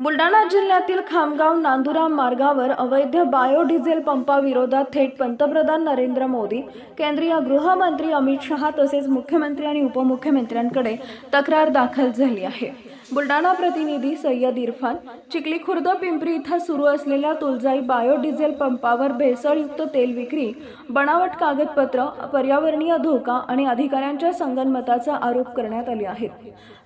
बुलढाणा जिल्ह्यातील खामगाव नांदुरा मार्गावर अवैध बायोडिझेल पंपाविरोधात थेट पंतप्रधान नरेंद्र मोदी केंद्रीय गृहमंत्री अमित शहा तसेच मुख्यमंत्री आणि उपमुख्यमंत्र्यांकडे तक्रार दाखल झाली आहे. बुलढाणा प्रतिनिधी सय्यद इरफान चिखली खुर्द पिंपरी इथं सुरू असलेल्या तुळजाई बायोडिझेल पंपावर भेसळयुक्त तेल विक्री बनावट कागदपत्र पर्यावरणीय धोका आणि अधिकाऱ्यांच्या संगनमताचा आरोप करण्यात आले आहेत.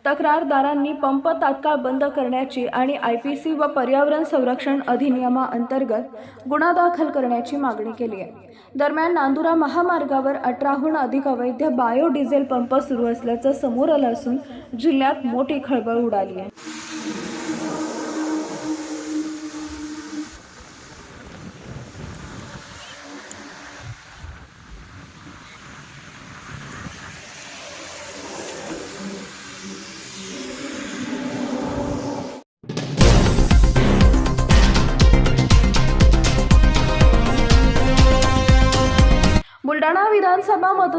तक्रारदारांनी पंप तात्काळ बंद करण्याची आणि आय पी सी व पर्यावरण संरक्षण अधिनियमाअंतर्गत गुन्हा दाखल करण्याची मागणी केली आहे. दरम्यान नांदुरा महामार्गावर अठराहून अधिक अवैध बायोडिझेल पंप सुरू असल्याचं समोर आलं असून जिल्ह्यात मोठी खळबळ उडाली आहे.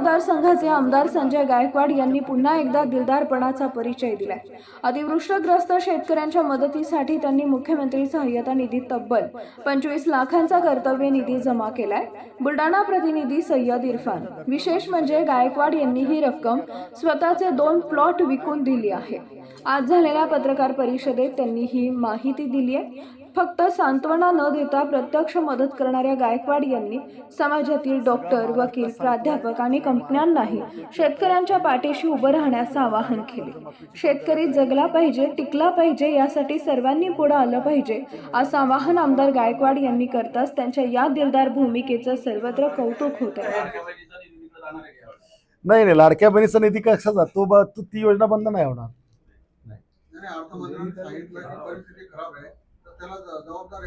मतदारसंघाचे आमदार संजय गायकवाड यांनी पुन्हा एकदा दिलदारपणाचा परिचय दिलाय. अतिवृष्टग्रस्त शेतकऱ्यांच्या मदतीसाठी त्यांनी मुख्यमंत्री सहाय्यता निधीत तब्बल पंचवीस लाखांचा कर्तव्य निधी जमा केलाय. बुलढाणा प्रतिनिधी सय्यद इरफान. विशेष म्हणजे गायकवाड यांनी ही रक्कम स्वतःचे दोन प्लॉट विकून दिली आहे. आज झालेल्या पत्रकार परिषदेत त्यांनी ही माहिती दिली आहे फक्त सांत्वना न देता प्रत्यक्ष मदत करणाऱ्या गायकवाड यांनी समाजातील डॉक्टर वकील प्राध्यापक आणि कंपन्यांनाही शेतकऱ्यांच्या पाठीशी उभं राहण्याचं आवाहन केले. शेतकरी जगला पाहिजे टिकला पाहिजे यासाठी सर्वांनी पुढे आलं पाहिजे असं आवाहन आमदार गायकवाड यांनी करताच त्यांच्या या दिलदार भूमिकेचं सर्वत्र कौतुक होत आहे. नाही नाही लाडक्या बहिणीचा निधी कसा जातो बा तू ती योजना बंद नाही होणार. त्याला जबाबदार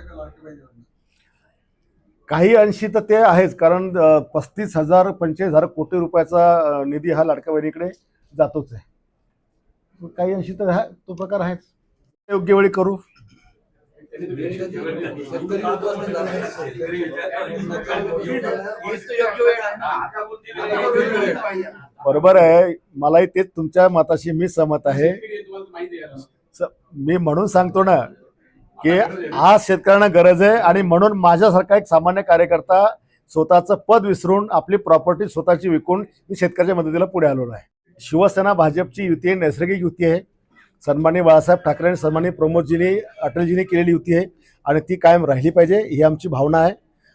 काही अंशी तर ते आहेच कारण पस्तीस हजार पंचेचाळीस हजार कोटी रुपयाचा निधी हा लाडक्या बहिणीकडे जातोच आहे. काही अंशी तर हा तो प्रकार आहेच. योग्य वेळी करू. बरोबर आहे. मलाही तेच तुमच्या मताशी मी सहमत आहे. मी म्हणून सांगतो ना की आज शेतकऱ्यांना गरज आहे आणि म्हणून माझ्यासारखा एक सामान्य कार्यकर्ता स्वतःचं पद विसरून आपली प्रॉपर्टी स्वतःची विकून मी शेतकऱ्याच्या मदतीला पुढे आलेलो आहे. शिवसेना भाजपची युती आहे नैसर्गिक युती आहे. सन्माननीय बाळासाहेब ठाकरे आणि सन्माननीय प्रमोदजींनी अटलजींनी केलेली युती आहे आणि ती कायम राहिली पाहिजे ही आमची भावना आहे.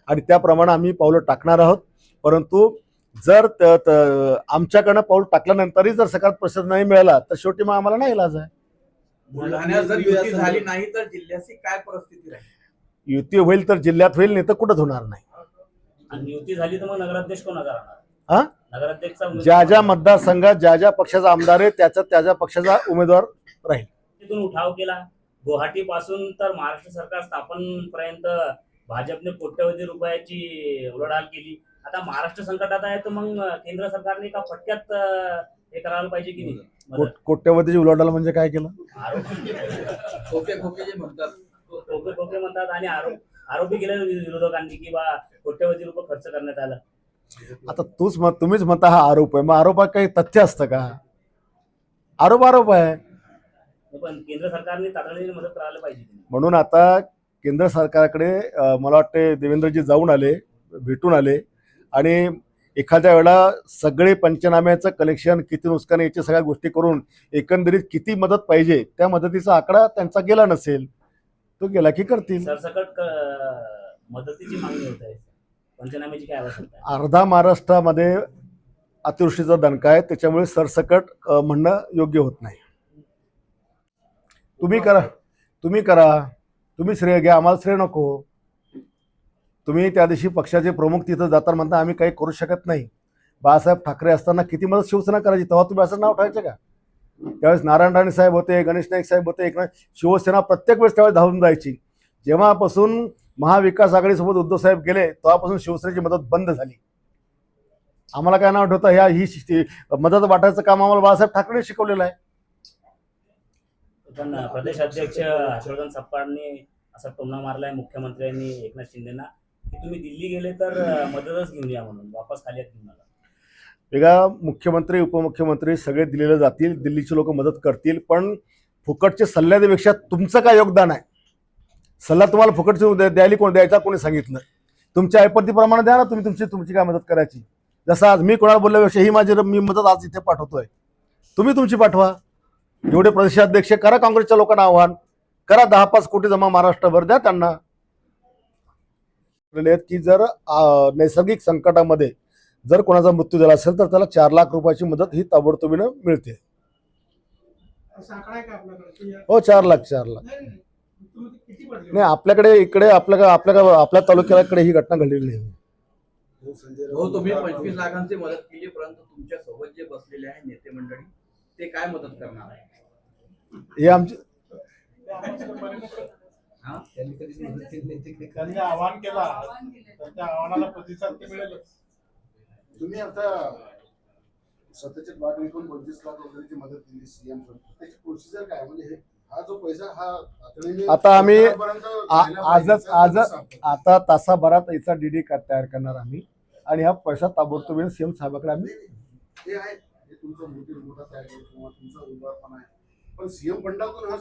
आणि त्याप्रमाणे आम्ही पावलं टाकणार आहोत. परंतु जर त- त- आमच्याकडनं पाऊल टाकल्यानंतरही जर सकाळ प्रसाद नाही मिळाला तर शेवटी मग आम्हाला नाही इलाज आहे. बुलढाण्यात जर युती झाली नाही. तर जिल्ह्याची काय परिस्थिती राहील? युती होईल तर जिल्ह्यात होईल नाही तर कुठंच होणार नाही. आणि युती झाली तर मग नगराध्यक्ष कोणाचा हा? ज्या ज्या मतदारसंघात ज्या ज्या पक्षाचा आमदार आहे त्याचा त्या ज्या पक्षाचा उमेदवार राहील. तिथून उठाव केला. गुवाहाटी पासून तर महाराष्ट्र सरकार स्थापन पर्यंत भाजपने कोट्यवधी रुपयाची उलाढाल केली. आता महाराष्ट्र संकटात आहे तर मग केंद्र सरकारने एका फटक्यात हे करायला पाहिजे की नाही? कोट-. कोट्यवधीची उलाढाल म्हणजे काय केलं? आरोप. खोके खोके जे म्हणतात. खोके खोके म्हणतात आणि आरोप आरोपी केले विरोधकांनी की बा कोट्यवधी रुपये खर्च करण्यात आला. आता तूच मत तुम्हीच म्हणता हा आरोप आहे. मग आरोपात काही तथ्य असतं का? आरोप आरोप आहे. पण केंद्र सरकारने तातडीने मदत करायला पाहिजे की नाही? म्हणून आता केंद्र सरकारकडे अ, मला वाटते देवेंद्रजी जाऊन आले भेटून आले आणि एखाद्या वेळेला सगळे पंचनाम्याचं कलेक्शन किती नुकसान याच्या सगळ्या गोष्टी करून एकंदरीत किती मदत पाहिजे त्या मदतीचा आकडा त्यांचा गेला नसेल तो गेला की करतील. सरसकट क- मदतीची मागणी होत आहे. पंचनाम्याची काय आवश्यकता आहे? अर्धा महाराष्ट्रामध्ये अतिवृष्टीचा दणका आहे त्याच्यामुळे सरसकट म्हणणं योग्य होत नाही. तुम्ही करा. तुम्ही करा. तुम्ही श्रेय घ्या. आम्हाला श्रेय नको. तुम्ही त्या दिवशी पक्षाचे प्रमुख तिथं जाताना म्हणता आम्ही काही करू शकत नाही. बाळासाहेब ठाकरे असताना किती मदत शिवसेना करायची? तेव्हा तुम्ही असं नाव ठेवायचं का? त्यावेळेस नारायण राणे साहेब होते गणेश नाईक साहेब होते एकनाथ शिवसेना प्रत्येक वेळेस त्यावेळेस धावून जायची. जेव्हापासून महाविकास आघाडीसोबत उद्धव साहेब गेले तेव्हापासून शिवसेनेची मदत बंद झाली. आम्हाला काय नाव ठेवता? ह्या ही मदत वाटायचं काम आम्हाला बाळासाहेब ठाकरे शिकवलेलं आहे. पण प्रदेश अध्यक्ष हर्षवर्धन सपकाळने असा टोमणा मारलाय मुख्यमंत्र्यांनी एकनाथ शिंदेना. तुम्ही दिल्ली गेले तर मदतच घेऊन या म्हणून वापस खाली घेऊन वेगळा मुख्यमंत्री उपमुख्यमंत्री सगळे दिलेले जातील दिल्लीचे लोक मदत करतील पण फुकटचे सल्ल्या तुमचं काय योगदान आहे? सल्ला तुम्हाला फुकटचे द्यायला कोण द्यायचा कोणी सांगितलं तुमच्या ऐपतीप्रमाणे द्या ना तुम्ही तुमची तुमची काय मदत करायची. जसं आज मी कोणाला बोलल्यापेक्षा ही माझी मी मदत आज इथे पाठवतोय. तुम्ही तुमची पाठवा. एवढे प्रदेशाध्यक्ष करा काँग्रेसच्या लोकांना आव्हान. करा दहा पाच कोटी जमा महाराष्ट्रभर द्या त्यांना. आहेत की जर नैसर्गिक संकटामध्ये जर कोणाचा मृत्यू झाला असेल तर त्याला चार लाख रुपयाची मदत ही ताबडतोबीनं मिळते. असा आकडा आहे का आपल्याकडे? की या- हो चार लाख चार लाख. नाही, नाही. तुम्ही किती पडले? नाही आपल्याकडे इकडे आपल्या आपल्या आपल्या तालुक्याकडे ही घटना घडलेली नाही. हो तुम्ही पंचवीस लाखांची मदत केली परंतु तुमच्यासोबत जे बसलेले आहे नेते मंडळी ते काय मदत करणार आहे हे आमचे हा? त्यांनी आवाहन केला? तर त्या आव्हानाला प्रतिसाद तर मिळेलच. तुम्ही आता सत्यजित वाटणीकडून पंचवीस लाख रुपयांची मदत दिली सीएम त्याची प्रोसिजर काय? म्हणजे हे हा जो पैसा हा तातडीने आता आम्ही जायला आजच पाहिजे. त्याचं आता तासाभरात याचा डीडी तयार करणार आम्ही. आणि हा पैसा ताबडतोबीने सीएम साहेबाकडे आम्ही हे आहे. हे तुमचं मोठी मोठा तयार किंवा तुमचा उभारपणा आहे. पण सीएम फंडातून हा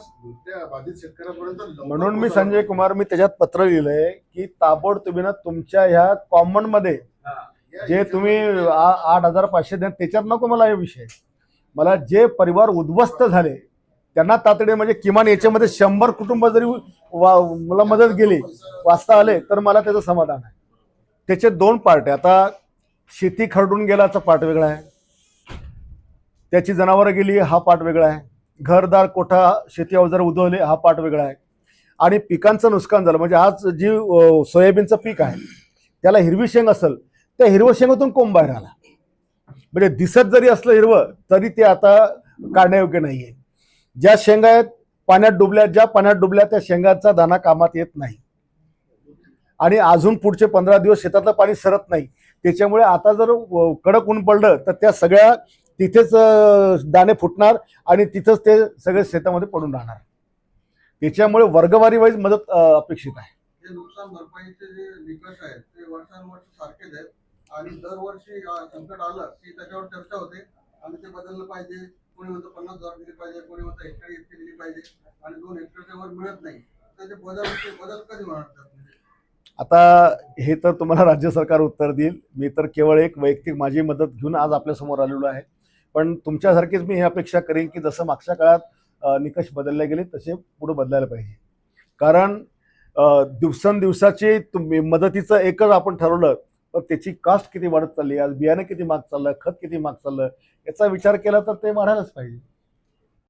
त्या बाधित शेतकऱ्यापर्यंत म्हणून मी संजय कुमार मी त्याच्यात पत्र लिहिलंय की ताबडतोबीनं तुमच्या ह्या कॉमनमध्ये जे तुम्ही आठ हजार पाचशे द्या त्याच्यात नको मला हे विषय. मला जे परिवार उद्ध्वस्त झाले त्यांना तातडीने म्हणजे किमान याच्यामध्ये शंभर कुटुंब जरी वा- मला मदत गेली वाचता आले तर मला त्याचं समाधान आहे. त्याचे दोन पार्ट आहे. आता शेती खरडून गेल्याचा पार्ट वेगळा आहे. त्याची जनावरं गेली हा पार्ट वेगळा आहे. घरदार कोठा शेती अवजार उद्भवले हा पाठ वेगळा आहे. आणि पिकांचं नुकसान झालं म्हणजे आज जी सोयाबीनचं पीक आहे त्याला हिरवी शेंग असेल त्या हिरवं शेंगातून कोंब बाहेर आला. म्हणजे दिसत जरी असलं हिरवं तरी ते आता काढण्यायोग्य नाही आहे ज्या शेंगा आहेत पाण्यात डुबल्या ज्या पाण्यात डुबल्या त्या शेंगाचा दाना कामात येत नाही. आणि अजून पुढचे पंधरा दिवस शेतातलं पाणी सरत नाही. त्याच्यामुळे आता जर कडक ऊन पडलं तर त्या सगळ्या तिथेच दाणे फुटणार आणि तिथंच ते सगळे शेतामध्ये पडून राहणार. त्याच्यामुळे वर्गवारी वाईज मदत अपेक्षित आहे. हे नुकसान भरपाईचे जे निकष आहेत ते वर्षानुवर्ष सारखेच आहेत. आणि दरवर्षी संकट आलं की त्याच्यावर चर्चा होते. आणि ते बदललं पाहिजे. कोणी म्हणतं पन्नास हजार दिली पाहिजे कोणी म्हणतं हेक्टर इतकी दिली पाहिजे. आणि दोन हेक्टरच्या वर मिळत नाही. त्याचे बदल ते बदल कधी? आता हे तर तुम्हाला राज्य सरकार उत्तर देईल. मी तर केवळ एक वैयक्तिक माझी मदत घेऊन आज आपल्यासमोर आलेलो आहे. पण तुमच्यासारखीच मी ही अपेक्षा करेन की जसं मागच्या काळात निकष बदलले गेले तसे पुढे बदलायला पाहिजे. कारण दिवसेंदिवसाची तुम्ही मदतीचं एकच आपण ठरवलं तर त्याची कास्ट किती वाढत चालली? आज बियाणं किती माग चाललं? खत किती माग चाललं? याचा विचार केला तर ते वाढायलाच पाहिजे.